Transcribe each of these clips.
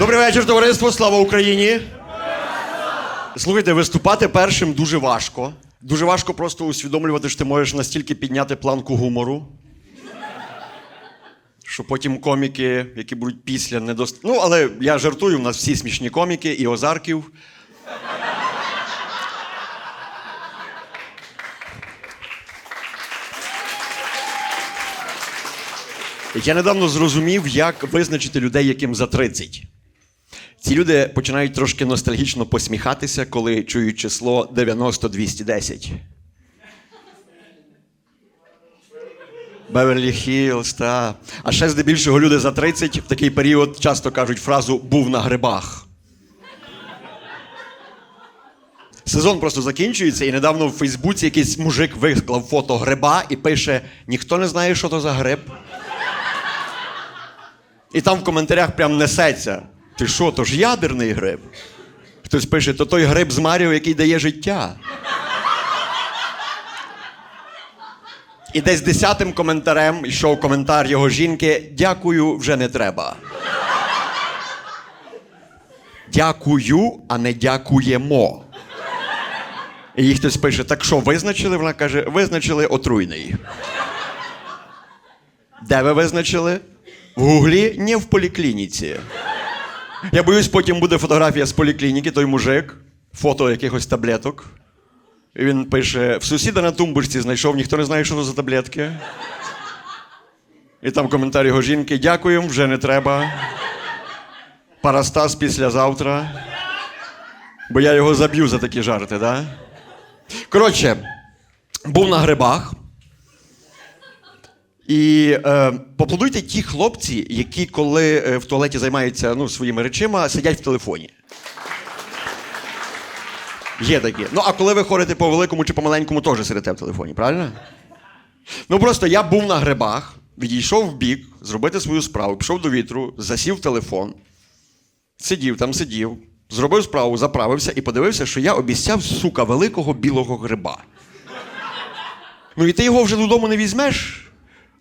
Добрий вечір, товариство. Слава Україні! Слухайте, виступати першим дуже важко. Дуже важко просто усвідомлювати, що ти можеш настільки підняти планку гумору. Що потім коміки, які будуть після, не дост... Ну, але я жартую, у нас всі смішні коміки, і Озарків. Я недавно зрозумів, як визначити людей, яким за 30. Ці люди починають трошки ностальгічно посміхатися, коли чують число 90-210. Беверлі Хіллз, та. А ще здебільшого люди за 30 в такий період часто кажуть фразу був на грибах. Сезон просто закінчується, і недавно в Фейсбуці якийсь мужик виклав фото гриба і пише: ніхто не знає, що то за гриб. І там в коментарях прям несеться. Ти що, то ж ядерний гриб? Хтось пише, то той гриб з Маріо, який дає життя. І десь десятим коментарем йшов коментар його жінки: Дякую, вже не треба. Дякую, а не дякуємо. І їй хтось пише: так що, визначили? Вона каже, визначили отруйний. Де ви визначили? В Гуглі, не в поліклініці. Я боюсь, потім буде фотографія з поліклініки, той мужик, фото якихось таблеток. І він пише: в сусіда на тумбочці знайшов, ніхто не знає, що це за таблетки. І там коментар його жінки: дякуємо, вже не треба. Парастас післязавтра. Бо я його заб'ю за такі жарти, да? Коротше, був на грибах. І е, поплодуйте ті хлопці, які коли е, в туалеті займаються ну, своїми речима, сидять в телефоні. Є такі. Ну, а коли ви ходите по великому чи по маленькому, теж сидите в телефоні, правильно? Ну просто я був на грибах, відійшов в бік, зробити свою справу, пішов до вітру, засів в телефон, сидів там, сидів, зробив справу, заправився і подивився, що я обіцяв, сука, великого білого гриба. Ну і ти його вже додому не візьмеш.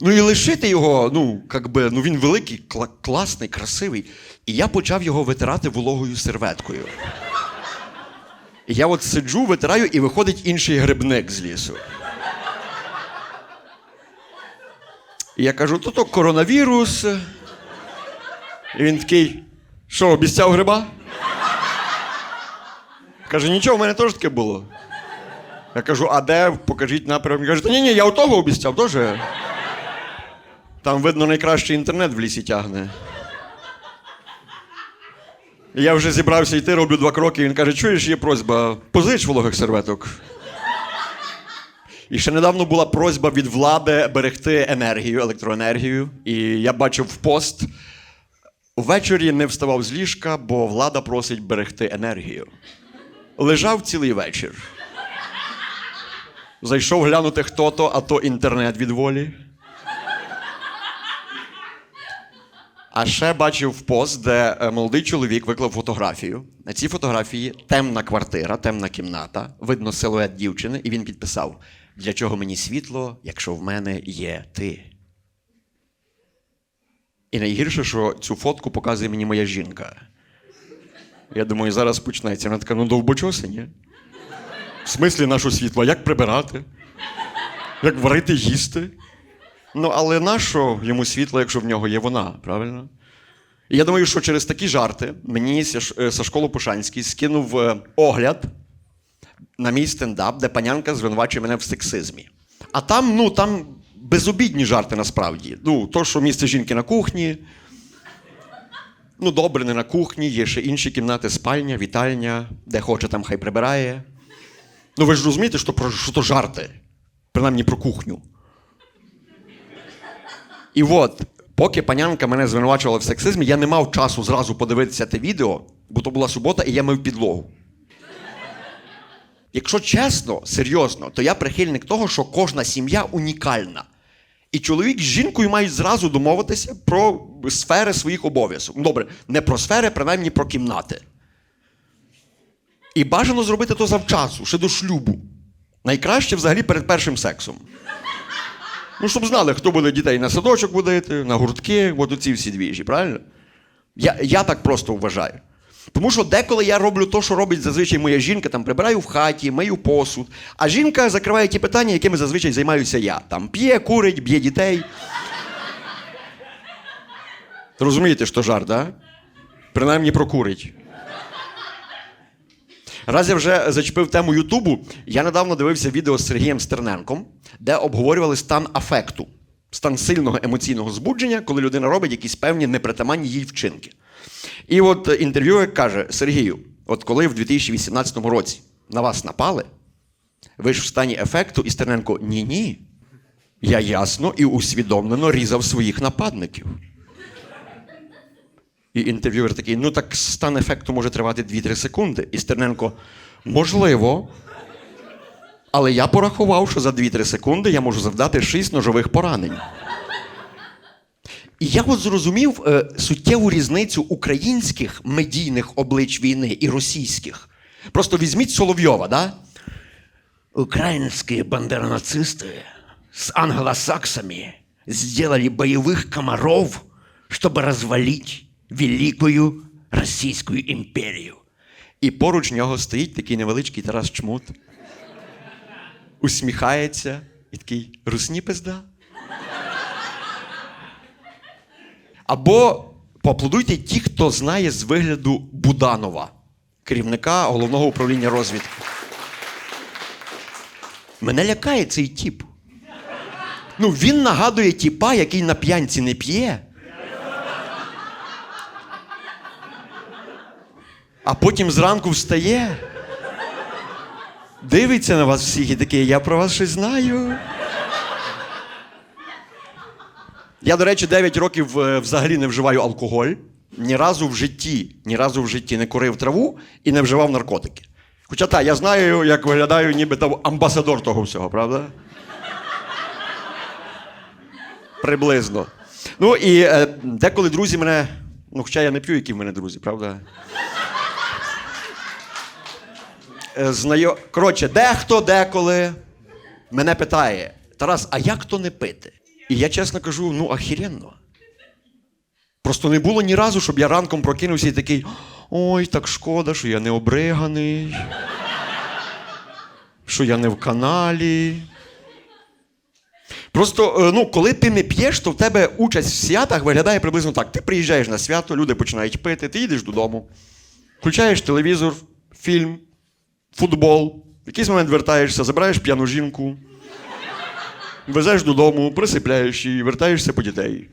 Ну і лишити його, ну, як би, ну він великий, кла- класний, красивий. І я почав його витирати вологою серветкою. І я от сиджу, витираю, і виходить інший грибник з лісу. І я кажу, то то коронавірус. І він такий, що, обіцяв гриба? Каже, нічого, в мене теж таке було. Я кажу, а де? Покажіть напрямок. Він каже, ні, ні, я у того обіцяв теж. Там, видно, найкращий інтернет в лісі тягне. І Я вже зібрався йти, роблю два кроки. Він каже: чуєш, є просьба, позич вологих серветок. І ще недавно була просьба від влади берегти енергію, електроенергію. І я бачив в пост. Ввечері не вставав з ліжка, бо влада просить берегти енергію. Лежав цілий вечір. Зайшов глянути, хто то, а то інтернет від волі. А ще бачив пост, де е, молодий чоловік виклав фотографію. На цій фотографії темна квартира, темна кімната, видно силует дівчини, і він підписав: Для чого мені світло, якщо в мене є ти? І найгірше, що цю фотку показує мені моя жінка. Я думаю, зараз почнеться. Вона така, ну довбочоси, ні? В смислі нашого світла, як прибирати? Як варити їсти? Ну, але нащо йому світло, якщо в нього є вона, правильно? І я думаю, що через такі жарти мені е, Сашко Лопушанський скинув е, огляд на мій стендап, де панянка звинувачує мене в сексизмі. А там, ну, там безобідні жарти насправді. Ну, то, що місце жінки на кухні. Ну, добре, не на кухні, є ще інші кімнати, спальня, вітальня, де хоче, там хай прибирає. Ну, ви ж розумієте, що, про, що то жарти, принаймні про кухню. І от, поки панянка мене звинувачувала в сексизмі, я не мав часу зразу подивитися те відео, бо то була субота, і я мив підлогу. Якщо чесно, серйозно, то я прихильник того, що кожна сім'я унікальна. І чоловік з жінкою мають зразу домовитися про сфери своїх обов'язків. Ну, Добре, не про сфери, принаймні про кімнати. І бажано зробити то завчасу, ще до шлюбу. Найкраще взагалі перед першим сексом. Ну, щоб знали, хто буде дітей на садочок водити, на гуртки, от оці всі двіжі, правильно? Я, я так просто вважаю. Тому що деколи я роблю те, що робить зазвичай моя жінка, там прибираю в хаті, мию посуд. А жінка закриває ті питання, якими зазвичай займаюся я. Там п'є, курить, б'є дітей. Розумієте, що жарт, да? Принаймні прокурить. Раз я вже зачепив тему Ютубу, я недавно дивився відео з Сергієм Стерненком, де обговорювали стан афекту, стан сильного емоційного збудження, коли людина робить якісь певні непритаманні їй вчинки. І от інтерв'юер каже: Сергію, от коли в 2018 році на вас напали, ви ж в стані ефекту, і Стерненко ні ні. Я ясно і усвідомлено різав своїх нападників. І інтерв'юер такий: ну так стан ефекту може тривати 2-3 секунди. І Стерненко, можливо. Але я порахував, що за 2-3 секунди я можу завдати 6 ножових поранень. І я от зрозумів е, суттєву різницю українських медійних облич війни і російських. Просто візьміть Соловйова, да? Украинские бандеронацисты с англосаксами сделали боевых комаров, чтобы развалить великую Російську імперію. І поруч нього стоїть такий невеличкий Тарас Чмут. Усміхається і такий русні пизда. Або поаплодуйте ті, хто знає з вигляду Буданова, керівника головного управління розвідки. Мене лякає цей тіп. Ну, він нагадує тіпа, який на п'янці не п'є. А потім зранку встає, дивиться на вас всіх і такий, я про вас щось знаю. Я, до речі, 9 років е, взагалі не вживаю алкоголь. Ні разу в житті, ні разу в житті не курив траву і не вживав наркотики. Хоча так, я знаю, як виглядаю, ніби там амбасадор того всього, правда? Приблизно. Ну і е, деколи друзі мене. Ну, хоча я не п'ю, які в мене друзі, правда? Е, Знайо... Коротше, дехто деколи мене питає: Тарас, а як то не пити? І я чесно кажу, ну ахіренно. Просто не було ні разу, щоб я ранком прокинувся і такий: ой, так шкода, що я не обриганий, що я не в каналі. Просто, е, ну, коли ти не п'єш, то в тебе участь в святах виглядає приблизно так. Ти приїжджаєш на свято, люди починають пити, ти їдеш додому, включаєш телевізор, фільм, футбол, в якийсь момент вертаєшся, забираєш п'яну жінку, везеш додому, присипляєш її, вертаєшся по дітей.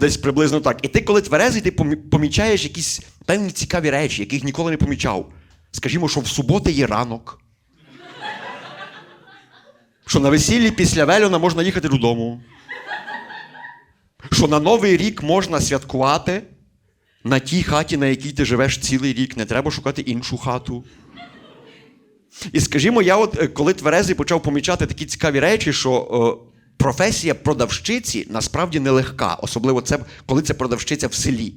Десь приблизно так. І ти, коли тверезий, ти помічаєш якісь певні цікаві речі, яких ніколи не помічав. Скажімо, що в суботи є ранок. Що на весіллі після вельона можна їхати додому. Що на Новий рік можна святкувати на тій хаті, на якій ти живеш цілий рік. Не треба шукати іншу хату. І скажімо, я, от е, коли тверезий почав помічати такі цікаві речі, що е, професія продавщиці насправді нелегка, особливо це, коли це продавщиця в селі.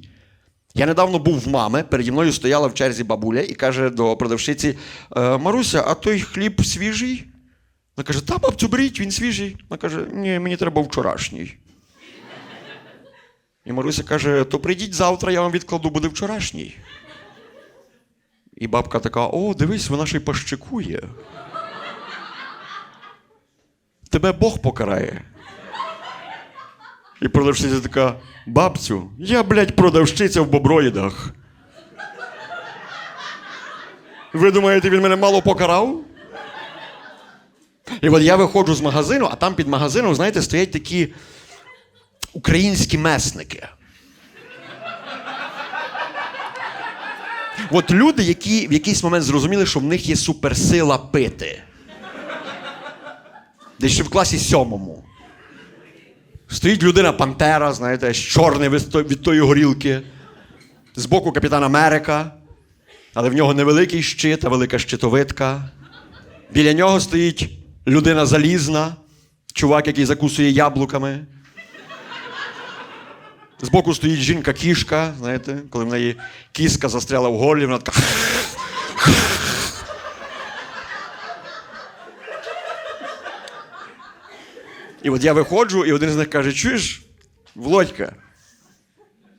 Я недавно був в мами, переді мною стояла в черзі бабуля і каже до продавщиці: «Е, Маруся, а той хліб свіжий? Вона каже: Та, бабцю, беріть, він свіжий. Вона каже, ні, мені треба вчорашній. І Маруся каже: то прийдіть завтра, я вам відкладу, буде вчорашній. І бабка така: о, дивись, вона ще й пащикує. Тебе Бог покарає. І продавщиця така: бабцю, я, блядь, продавщиця в боброїдах. Ви думаєте, він мене мало покарав? І от я виходжу з магазину, а там під магазином, знаєте, стоять такі українські месники. От люди, які в якийсь момент зрозуміли, що в них є суперсила пити. Десь ще в класі сьомому. Стоїть людина Пантера, знаєте, чорний від тої горілки, з боку Капітан Америка, але в нього невеликий щит, а велика щитовидка. Біля нього стоїть людина залізна, чувак, який закусує яблуками. Збоку стоїть жінка-кішка, знаєте, коли в неї кіска застряла в горлі, вона така. І от я виходжу, і один з них каже: чуєш, Володька,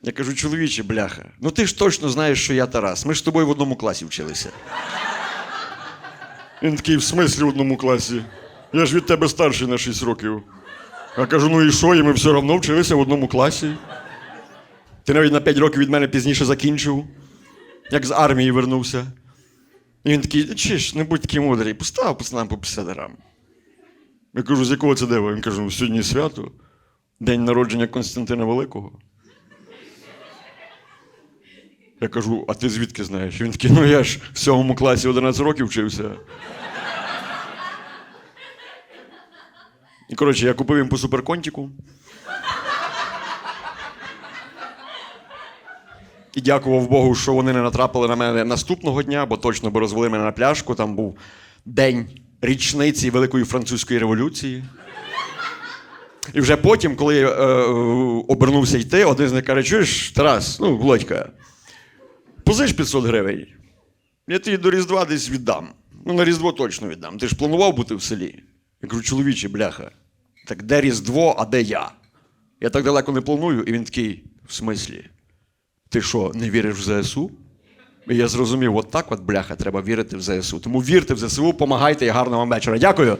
Я кажу, чоловіче, бляха, ну ти ж точно знаєш, що я Тарас. Ми ж з тобою в одному класі вчилися. Він такий, в смислі в одному класі. Я ж від тебе старший на 6 років. Я кажу, ну і що? І ми все одно вчилися в одному класі. Ти навіть на 5 років від мене пізніше закінчив, як з армії вернувся. І він такий, чи ж, не будь такий мудрий, постав пацанам по 50 грам. Я кажу, з якого це дева? Він каже, ну сьогодні свято, день народження Константина Великого. Я кажу, а ти звідки знаєш? Він такий, ну я ж в сьомому класі 11 років вчився. І коротше, я купив їм по суперконтіку. І дякував Богу, що вони не натрапили на мене наступного дня, бо точно би розвели мене на пляшку. Там був день річниці Великої французької революції. І вже потім, коли я е, обернувся йти, один з них каже: чуєш, Тарас, ну, Володька, позич 500 гривень. Я тобі до Різдва десь віддам. Ну, на Різдво точно віддам. Ти ж планував бути в селі. Я кажу, чоловіче, бляха. Так де Різдво, а де я? Я так далеко не планую, і він такий, в смислі? Ти що, не віриш в ЗСУ? І я зрозумів, от так от, бляха, треба вірити в ЗСУ. Тому вірте в ЗСУ, помагайте і гарного вам вечора. Дякую.